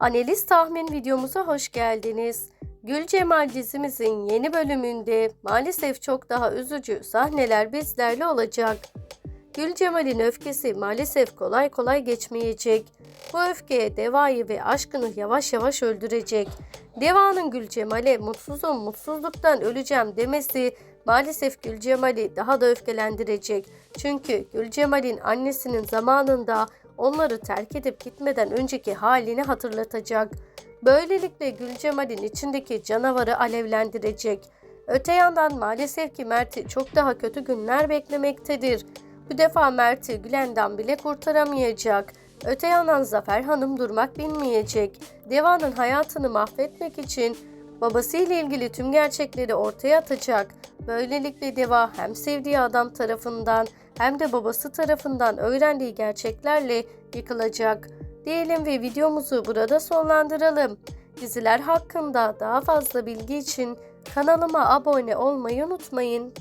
Analiz tahmin videomuza hoş geldiniz. Gül Cemal dizimizin yeni bölümünde maalesef çok daha üzücü sahneler bizlerle olacak. Gül Cemal'in öfkesi maalesef kolay kolay geçmeyecek. Bu öfke Deva'yı ve aşkını yavaş yavaş öldürecek. Deva'nın Gül Cemal'e mutsuzum mutsuzluktan öleceğim demesi maalesef Gül Cemal'i daha da öfkelendirecek. Çünkü Gül Cemal'in annesinin zamanında onları terk edip gitmeden önceki halini hatırlatacak. Böylelikle Gül Cemal'in içindeki canavarı alevlendirecek. Öte yandan maalesef ki Mert'i çok daha kötü günler beklemektedir. Bu defa Mert'i Gülen'den bile kurtaramayacak. Öte yandan Zafer Hanım durmak bilmeyecek. Deva'nın hayatını mahvetmek için babasıyla ilgili tüm gerçekleri ortaya atacak. Böylelikle Deva hem sevdiği adam tarafından hem de babası tarafından öğrendiği gerçeklerle yıkılacak. Diyelim ve videomuzu burada sonlandıralım. Diziler hakkında daha fazla bilgi için kanalıma abone olmayı unutmayın.